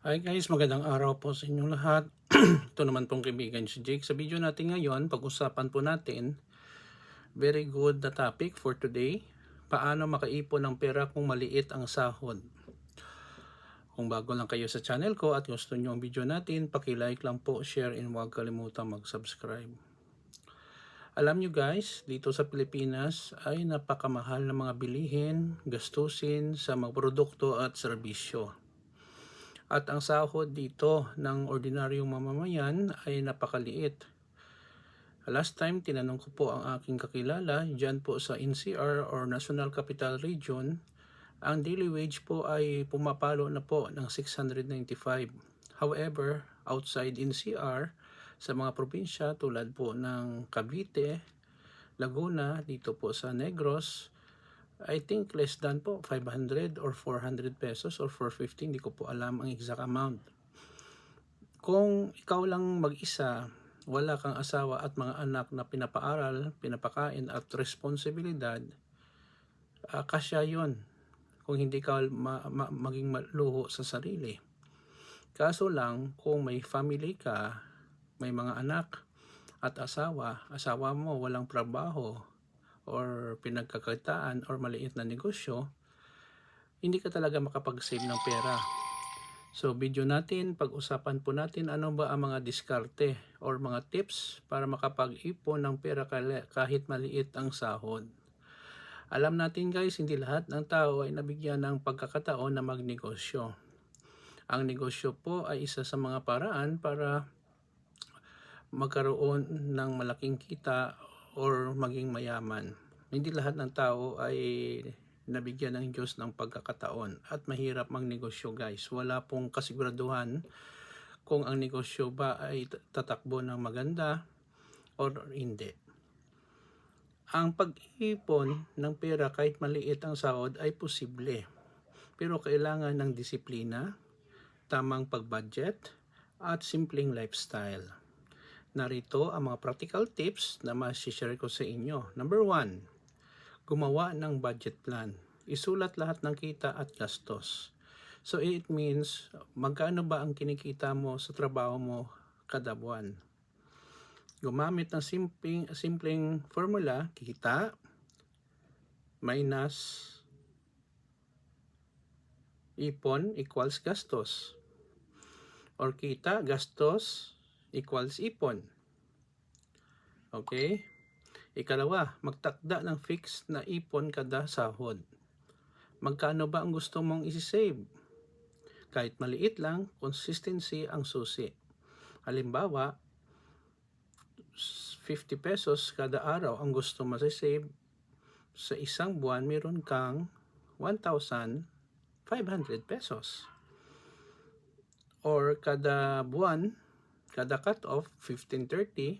Hi guys, magandang araw po sa inyong lahat. Ito naman pong kaibigan si Jake. Sa video natin ngayon, pag-usapan po natin, very good na topic for today. Paano makaipon ng pera kung maliit ang sahod? Kung bago lang kayo sa channel ko at gusto nyo ang video natin, paki-like lang po, share, and huwag kalimutan mag-subscribe. Alam nyo guys, dito sa Pilipinas ay napakamahal ng mga bilihin, gastusin sa mga produkto at serbisyo. At ang sahod dito ng ordinaryong mamamayan ay napakaliit. Last time, tinanong ko po ang aking kakilala dyan po sa NCR or National Capital Region. Ang daily wage po ay pumapalo na po ng 695. However, outside NCR, sa mga probinsya tulad po ng Cavite, Laguna, dito po sa Negros, I think less than po 500 or 400 pesos or 450 hindi ko po alam ang exact amount. Kung ikaw lang mag-isa wala kang asawa at mga anak na pinapaaral pinapakain at responsibilidad uh, kasya yon kung hindi ka ma- ma- maging maluho sa sarili. Kaso lang kung may family ka may mga anak at asawa asawa mo walang trabaho or pinagkakakitaan or maliit na negosyo, hindi ka talaga makapag-save ng pera. So video natin, pag-usapan po natin ano ba ang mga diskarte or mga tips para makapag-ipon ng pera kahit maliit ang sahod. Alam natin guys, hindi lahat ng tao ay nabigyan ng pagkakataon na magnegosyo. Ang negosyo po ay isa sa mga paraan para magkaroon ng malaking kita or maging mayaman. Hindi lahat ng tao ay nabigyan ng Diyos ng pagkakataon at mahirap magnegosyo guys. Wala pong kasiguraduhan kung ang negosyo ba ay tatakbo ng maganda or hindi. Ang pag-ipon ng pera kahit maliit ang sahod ay posible. Pero kailangan ng disiplina, tamang pag-budget, at simpleng lifestyle. Narito ang mga practical tips na masishare ko sa inyo. Number one, gumawa ng budget plan. Isulat lahat ng kita at gastos. So it means, magkano ba ang kinikita mo sa trabaho mo kada buwan? Gumamit ng simpleng, simpleng formula, kita minus ipon equals gastos. Or kita, gastos, equals ipon. Okay? Ikalawa, magtakda ng fixed na ipon kada sahod. Magkano ba ang gusto mong isi-save? Kahit maliit lang, consistency ang susi. Halimbawa, 50 pesos kada araw ang gusto mo save sa isang buwan meron kang 1,500 pesos. Or kada buwan, kada cut off 1530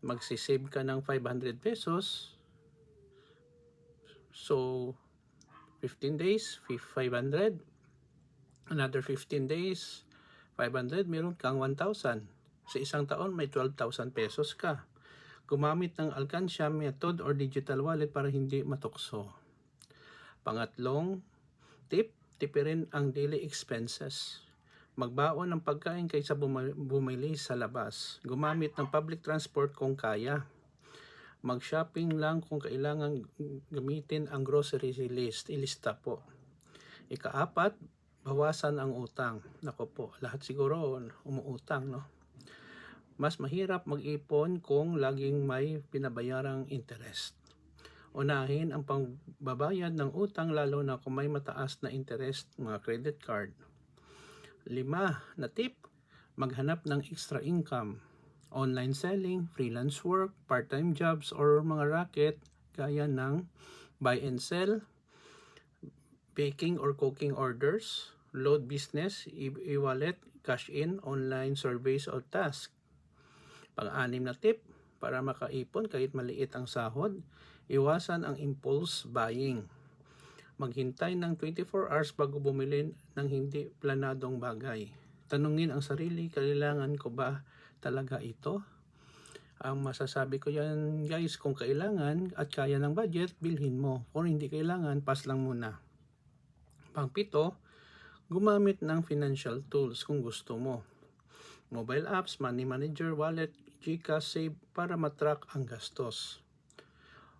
magsisave ka ng 500 pesos. So 15 days 500 another 15 days 500 meron kang 1,000 sa isang taon may 12,000 pesos ka. Gumamit ng alkansya method or digital wallet para hindi matukso. Pangatlong tip tipirin ang daily expenses Magbaon ng pagkain kaysa bumili sa labas. Gumamit ng public transport kung kaya. Mag-shopping lang kung kailangan gamitin ang grocery list. Ilista po. Ikaapat, bawasan ang utang. Nako po, lahat siguro umuutang, no? Mas mahirap mag-ipon kung laging may pinabayarang interest. Unahin ang pangbabayad ng utang lalo na kung may mataas na interest, mga credit card Lima na tip, maghanap ng extra income. Online selling, freelance work, part-time jobs, or mga racket gaya ng buy and sell, baking or cooking orders, load business, e-wallet, cash in, online surveys o task. Pang-anim na tip, para makaipon kahit maliit ang sahod, iwasan ang impulse buying maghintay ng 24 hours bago bumili ng hindi planadong bagay. Tanungin ang sarili, kailangan ko ba talaga ito? Ang masasabi ko yan guys, kung kailangan at kaya ng budget, bilhin mo. Kung hindi kailangan, pass lang muna. Pangpito, gumamit ng financial tools kung gusto mo. Mobile apps, money manager, wallet, Gcash, Save para matrack ang gastos.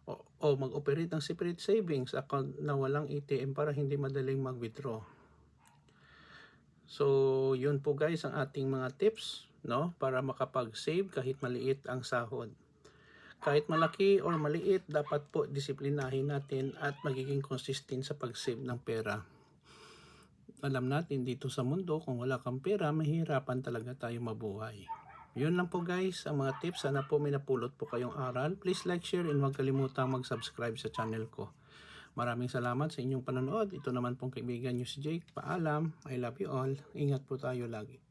O, o mag-operate ng separate savings account na walang ATM para hindi madaling mag-withdraw. So, yun po guys ang ating mga tips, no? Para makapag-save kahit maliit ang sahod. Kahit malaki or maliit, dapat po disiplinahin natin at magiging consistent sa pag-save ng pera. Alam natin dito sa mundo, kung wala kang pera, mahirapan talaga tayo mabuhay. Yun lang po guys, ang mga tips. Sana po may napulot po kayong aral. Please like, share, and huwag kalimutang mag-subscribe sa channel ko. Maraming salamat sa inyong panonood. Ito naman pong kaibigan nyo si Jake. Paalam. I love you all. Ingat po tayo lagi.